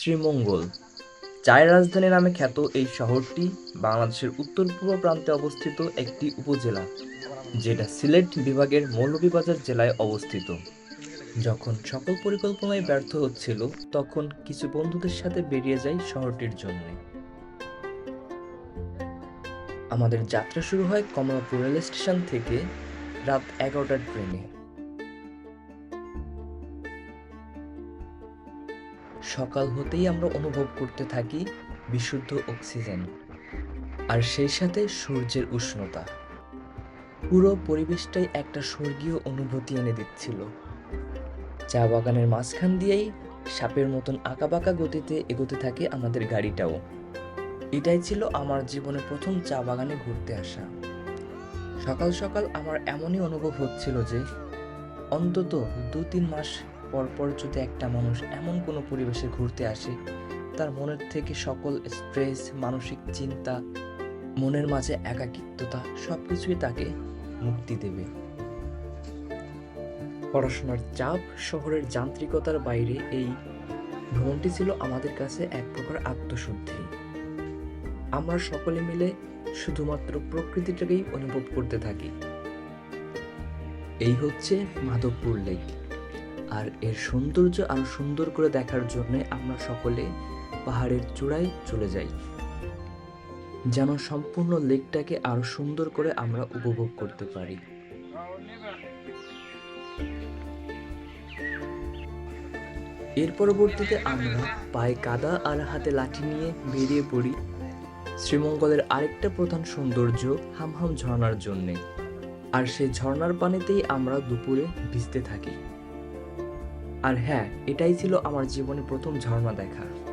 শ্রীমঙ্গল। চায়ের রাজধানী নামে খ্যাত এই শহরটি বাংলাদেশের উত্তর পূর্ব প্রান্তে অবস্থিত একটি উপজেলা, যেটা সিলেট বিভাগের মৌলভীবাজার জেলায় অবস্থিত। যখন সকল পরিকল্পনায় ব্যর্থ হচ্ছিল, তখন কিছু বন্ধুদের সাথে বেরিয়ে যাই শহরটির জন্য। আমাদের যাত্রা শুরু হয় কমলাপুর রেল স্টেশন থেকে রাত এগারোটার ট্রেনে। সকাল হতেই আমরা অনুভব করতে থাকি বিশুদ্ধ অক্সিজেন। আর সেই সাথে সূর্যের উষ্ণতা। পুরো পরিবেশটাই একটা স্বর্গীয় অনুভূতি এনে দিচ্ছিল। চা বাগানের মাঝখান দিয়েই সাপের মতন আঁকাবাঁকা গতিতে এগোতে থাকে আমাদের গাড়িটাও। এটাই ছিল আমার জীবনে প্রথম চা বাগানে ঘুরতে আসা। সকাল সকাল আমার এমনই অনুভব হচ্ছিল যে, অন্তত দু তিন মাস পর পর যদি একটা মানুষ এমন কোনো পরিবেশে ঘুরতে আসে, তার মনের থেকে সকল স্ট্রেস মানসিক চিন্তা, মনের মাঝে একাকিত্বতা সব কিছুই তাকে মুক্তি দেবে। পড়াশোনার চাপ শহরের যান্ত্রিকতার বাইরে এই ভ্রমণটি ছিল আমাদের কাছে এক প্রকার আত্মশুদ্ধি। আমরা সকলে মিলে শুধুমাত্র প্রকৃতিটাকেই অনুভব করতে থাকি। এই হচ্ছে মাধবপুর লেক আর এর সৌন্দর্য আরও সুন্দর করে দেখার জন্য আমরা সকলে পাহাড়ের চূড়ায় চলে যাই। যেন সম্পূর্ণ লেকটাকে আরও সুন্দর করে আমরা উপভোগ করতে পারি। এর পরবর্তীতে আমরা পায়ে কাদা আর হাতে লাঠি নিয়ে বেরিয়ে পড়ি শ্রীমঙ্গলের আরেকটা প্রধান সৌন্দর্য হামহাম ঝর্ণার জন্যে। আর সেই ঝর্ণার পানিতেই আমরা দুপুরে ভিজতে থাকি। আর হ্যাঁ এটাই ছিল আমার জীবনে প্রথম ঝর্ণা দেখা।